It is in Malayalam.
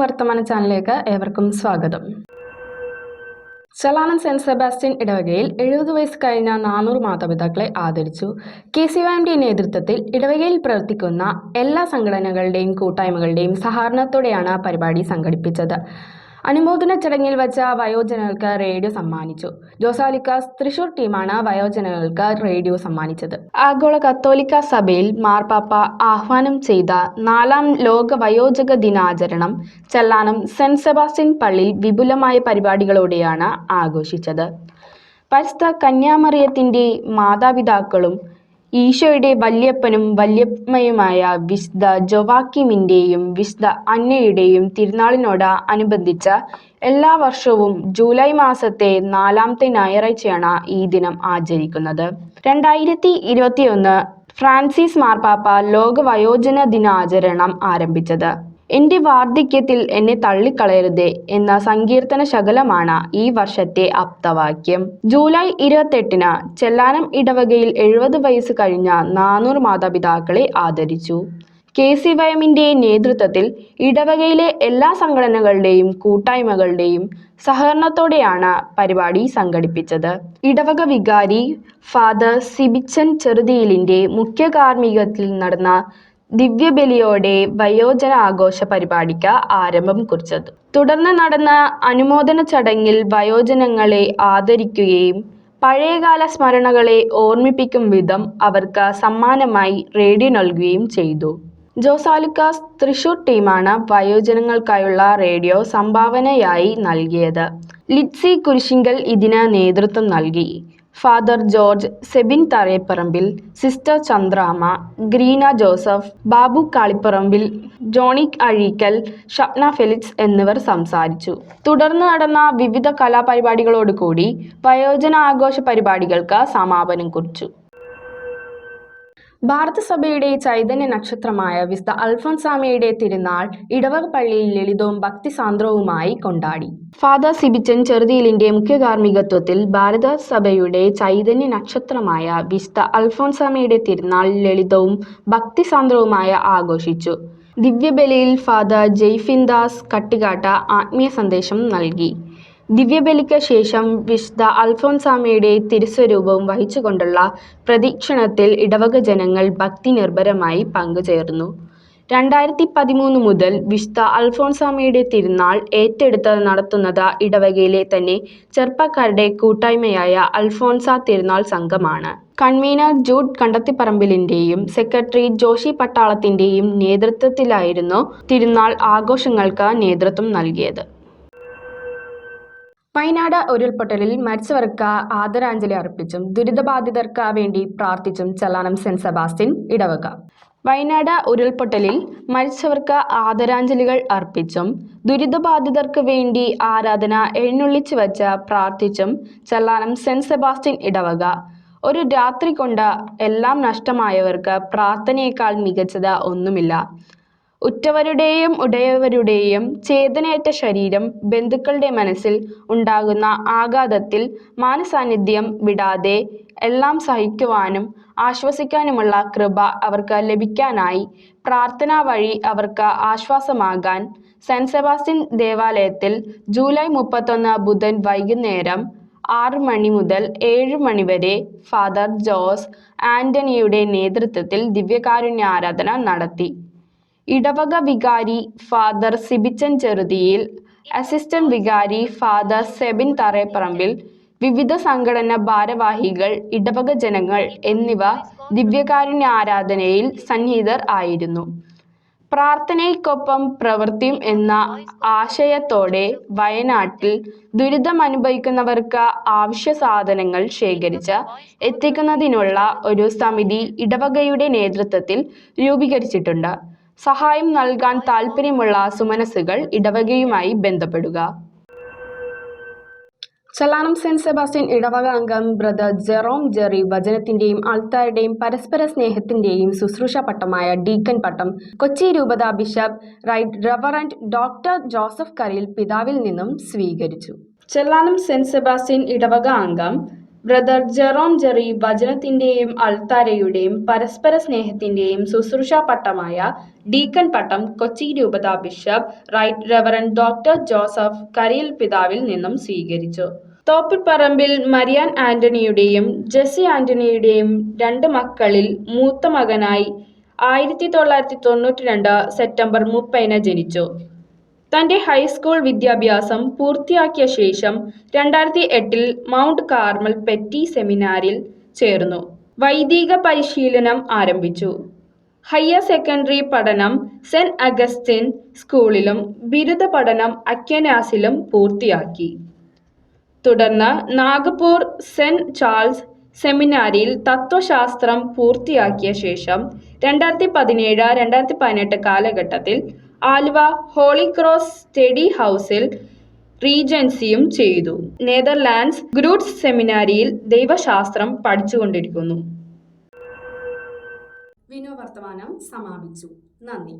വർത്തമാന ചാനലിലേക്ക് ഏവർക്കും സ്വാഗതം. ചലാനം സെന്റ് സെബാസ്റ്റ്യൻ ഇടവകയിൽ എഴുപത് വയസ്സ് കഴിഞ്ഞ നാനൂറ് മാതാപിതാക്കളെ ആദരിച്ചു. K C O M D നേതൃത്വത്തിൽ ഇടവകയിൽ പ്രവർത്തിക്കുന്ന എല്ലാ സംഘടനകളുടെയും കൂട്ടായ്മകളുടെയും സഹകരണത്തോടെയാണ് പരിപാടി സംഘടിപ്പിച്ചത്. അനുമോദന ചടങ്ങിൽ വച്ച വയോജനങ്ങൾക്ക് റേഡിയോ സമ്മാനിച്ചു. ജോസാലിക്കാസ് തൃശൂർ ടീമാണ് വയോജനങ്ങൾക്ക് റേഡിയോ സമ്മാനിച്ചത്. ആഗോള കത്തോലിക്ക സഭയിൽ മാർപ്പാപ്പ ആഹ്വാനം ചെയ്ത നാലാം ലോക വയോജക ദിനാചരണം ചെല്ലാനം സെന്റ് സെബാസ്റ്റ്യൻ പള്ളിയിൽ വിപുലമായ പരിപാടികളോടെയാണ് ആഘോഷിച്ചത്. പരിസ്ഥ കന്യാമറിയത്തിന്റെ മാതാപിതാക്കളും ഈശോയുടെ വല്യപ്പനും വല്യമ്മയുമായ വിശുദ്ധ ജൊവാക്കിമിന്റെയും വിശുദ്ധ അന്നയുടെയും തിരുനാളിനോട് അനുബന്ധിച്ച് എല്ലാ വർഷവും ജൂലൈ മാസത്തെ നാലാമത്തെ ഞായറാഴ്ചയാണ് ഈ ദിനം ആചരിക്കുന്നത്. രണ്ടായിരത്തി ഇരുപത്തിയൊന്ന് ഫ്രാൻസിസ് മാർപ്പാപ്പ ലോക വയോജന ദിനാചരണം ആരംഭിച്ചത്. എന്റെ വാർദ്ധക്യത്തിൽ എന്നെ തള്ളിക്കളയരുതേ എന്ന സങ്കീർത്തന ശകലമാണ് ഈ വർഷത്തെ ആപ്തവാക്യം ജൂലൈ ഇരുപത്തെട്ടിന് ചെല്ലാനം ഇടവകയിൽ എഴുപത് വയസ്സ് കഴിഞ്ഞ നാനൂറ് മാതാപിതാക്കളെ ആദരിച്ചു. കെ സി വയമിന്റെ നേതൃത്വത്തിൽ ഇടവകയിലെ എല്ലാ സംഘടനകളുടെയും കൂട്ടായ്മകളുടെയും സഹകരണത്തോടെയാണ് പരിപാടി സംഘടിപ്പിച്ചത്. ഇടവക വികാരി ഫാദർ സിബിച്ചൻ ചെറുതിയിലിന്റെ മുഖ്യ കാർമ്മികത്തിൽ നടന്ന ദിവ്യബലിയോടെ വയോജന ആഘോഷ പരിപാടിക്ക് ആരംഭം കുറിച്ചത്. തുടർന്ന് നടന്ന അനുമോദന ചടങ്ങിൽ വയോജനങ്ങളെ ആദരിക്കുകയും പഴയകാല സ്മരണകളെ ഓർമ്മിപ്പിക്കും വിധം അവർക്ക് സമ്മാനമായി റേഡിയോ നൽകുകയും ചെയ്തു. ജോസാലുക്കാസ് തൃശൂർ ടീമാണ് വയോജനങ്ങൾക്കായുള്ള റേഡിയോ സംഭാവനയായി നൽകിയത്. ലിറ്റ്സി കുരിശിങ്കൽ ഇതിന് നേതൃത്വം നൽകി. Father George Sebin Thazhepparambil sister Chandrama Greena Joseph Babu Kalipparambil Johny Azheekal Shapna Felix എന്നിവർ സംസാരിച്ചു. തുടർന്ന് നടന്ന വിവിധ കലാപരിപാടികളോടുകൂടി വയോജന ആഘോഷ പരിപാടികൾക്ക് സമാപനം കുറിച്ചു. ഭാരതസഭയുടെ ചൈതന്യ നക്ഷത്രമായ വിസ്ത അൽഫോൻസാമിയുടെ തിരുനാൾ ഇടവക പള്ളിയിൽ ലളിതവും ഭക്തിസാന്ദ്രവുമായി കൊണ്ടാടി. ഫാദർ സിബിച്ചൻ ചെറുതിയിലിന്റെ മുഖ്യ കാർമ്മികത്വത്തിൽ ഭാരതസഭയുടെ ചൈതന്യ നക്ഷത്രമായ വിസ്ത അൽഫോൻസാമിയുടെ തിരുനാൾ ലളിതവും ഭക്തിസാന്ദ്രവുമായി ആഘോഷിച്ചു. ദിവ്യബലിയിൽ ഫാദർ ജെയ്ഫിൻ ദാസ് കട്ടികാട്ട ആത്മീയ സന്ദേശം നൽകി. ദിവ്യബലിക്ക് ശേഷം വിശുദ്ധ അൽഫോൻസാമയുടെ തിരുസ്വരൂപവും വഹിച്ചുകൊണ്ടുള്ള പ്രദക്ഷിണത്തിൽ ഇടവക ജനങ്ങൾ ഭക്തി നിർഭരമായി പങ്കുചേർന്നു. രണ്ടായിരത്തി പതിമൂന്ന് മുതൽ വിശുദ്ധ അൽഫോൻസാമയുടെ തിരുനാൾ ഏറ്റെടുത്ത് നടത്തുന്നത് ഇടവകയിലെ തന്നെ ചെറുപ്പക്കാരുടെ കൂട്ടായ്മയായ അൽഫോൻസ തിരുനാൾ സംഘമാണ്. കൺവീനർ ജൂഡ് കണ്ടത്തിപ്പറമ്പിലിന്റെയും സെക്രട്ടറി ജോഷി പട്ടാളത്തിന്റെയും നേതൃത്വത്തിലായിരുന്നു തിരുനാൾ ആഘോഷങ്ങൾക്ക് നേതൃത്വം നൽകിയത്. വയനാട് ഉരുൾപൊട്ടലിൽ മരിച്ചവർക്ക് ആദരാഞ്ജലി അർപ്പിച്ചും ദുരിതബാധിതർക്ക് വേണ്ടി പ്രാർത്ഥിച്ചും ചെല്ലാനം സെന്റ് സെബാസ്റ്റ്യൻ ഇടവക. വയനാട് ഉരുൾപൊട്ടലിൽ മരിച്ചവർക്ക് ആദരാഞ്ജലികൾ അർപ്പിച്ചും ദുരിതബാധിതർക്ക് വേണ്ടി ആരാധന എഴുന്നള്ളിച്ചു വച്ച് പ്രാർത്ഥിച്ചും ചെല്ലാനം സെന്റ് സെബാസ്റ്റ്യൻ ഇടവക. ഒരു രാത്രി കൊണ്ട് എല്ലാം നഷ്ടമായവർക്ക് പ്രാർത്ഥനയേക്കാൾ മികച്ചത് ഒന്നുമില്ല. ഉറ്റവരുടെയും ഉടയവരുടെയും ചേതനയേറ്റ ശരീരം ബന്ധുക്കളുടെ മനസ്സിൽ ഉണ്ടാകുന്ന ആഘാതത്തിൽ മാനസാന്നിധ്യം വിടാതെ എല്ലാം സഹിക്കുവാനും ആശ്വസിക്കാനുമുള്ള കൃപ അവർക്ക് ലഭിക്കാനായി പ്രാർത്ഥന വഴി അവർക്ക് ആശ്വാസമാകാൻ സെന്റ് സെബാസ്റ്റ്യൻ ദേവാലയത്തിൽ ജൂലൈ മുപ്പത്തൊന്ന് ബുധൻ വൈകുന്നേരം ആറ് മണി മുതൽ ഏഴ് മണി വരെ ഫാദർ ജോസ് ആന്റണിയുടെ നേതൃത്വത്തിൽ ദിവ്യകാരുണ്യ ആരാധന നടത്തി. ഇടവക വികാരി ഫാദർ സിബിച്ചൻ ചെറുതിയിൽ അസിസ്റ്റന്റ് വികാരി ഫാദർ സെബിൻ തറേപ്പറമ്പിൽ വിവിധ സംഘടന ഭാരവാഹികൾ ഇടവക ജനങ്ങൾ എന്നിവ ദിവ്യകാരുണ്യ ആരാധനയിൽ സന്നിഹിതർ ആയിരുന്നു. പ്രാർത്ഥനയ്ക്കൊപ്പം പ്രവൃത്തിയും എന്ന ആശയത്തോടെ വയനാട്ടിൽ ദുരിതം അനുഭവിക്കുന്നവർക്ക് ആവശ്യ സാധനങ്ങൾ ശേഖരിച്ച് എത്തിക്കുന്നതിനുള്ള ഒരു സമിതി ഇടവകയുടെ നേതൃത്വത്തിൽ രൂപീകരിച്ചിട്ടുണ്ട്. സഹായം നൽകാൻ താൽപ്പര്യമുള്ള സുമനസ്സുകൾ ഇടവകയുമായി ബന്ധപ്പെടുക. ചലാനം സെന്റ് സെബാസ്റ്റ്യൻ ഇടവക അംഗം ബ്രദർ ജെറോം ജെറി വചനത്തിന്റെയും ആൾത്താരുടെയും പരസ്പര സ്നേഹത്തിന്റെയും ശുശ്രൂഷ പട്ടമായ ഡീക്കൻ പട്ടം കൊച്ചി രൂപത bishop right reverend doctor Joseph Kariyil പിതാവിൽ നിന്നും സ്വീകരിച്ചു. ചെല്ലാനം സെന്റ് സെബാസ്റ്റ്യൻ ഇടവക അംഗം ബ്രദർ ജെറോം ജെറി വചനത്തിന്റെയും അൾത്താരയുടെയും പരസ്പര സ്നേഹത്തിന്റെയും ശുശ്രൂഷ പട്ടമായ ഡീക്കൻ പട്ടം കൊച്ചി രൂപത bishop right reverend doctor Joseph Kariyil പിതാവിൽ നിന്നും സ്വീകരിച്ചു. തോപ്പിൽപ്പറമ്പിൽ മരിയാൻ ആന്റണിയുടെയും ജെസ്സി ആന്റണിയുടെയും രണ്ട് മക്കളിൽ മൂത്ത മകനായി ആയിരത്തി തൊള്ളായിരത്തി തൊണ്ണൂറ്റി രണ്ട് സെപ്റ്റംബർ മുപ്പതിന് ജനിച്ചു. തന്റെ ഹൈസ്കൂൾ വിദ്യാഭ്യാസം പൂർത്തിയാക്കിയ ശേഷം രണ്ടായിരത്തി എട്ടിൽ മൗണ്ട് കാർമൽ പെറ്റി സെമിനാരിൽ ചേർന്നു. വൈദിക പരിശീലനം ആരംഭിച്ചു. ഹയർ സെക്കൻഡറി പഠനം സെന്റ് അഗസ്റ്റിൻ സ്കൂളിലും ബിരുദ പഠനം അക്യനാസിലും പൂർത്തിയാക്കി. തുടർന്ന് നാഗ്പൂർ സെന്റ് ചാൾസ് സെമിനാരിയിൽ തത്വശാസ്ത്രം പൂർത്തിയാക്കിയ ശേഷം രണ്ടായിരത്തി പതിനേഴ് രണ്ടായിരത്തി പതിനെട്ട് കാലഘട്ടത്തിൽ ആലുവ ഹോളി ക്രോസ് സ്റ്റഡി ഹൗസിൽ റീജൻസിയും ചെയ്തു. നെതർലാൻഡ്സ് ഗ്രൂട്ട്സ് സെമിനാരിയിൽ ദൈവശാസ്ത്രം പഠിച്ചുകൊണ്ടിരിക്കുന്നു. വിനോവർത്തമാനം സമാപിച്ചു. നന്ദി.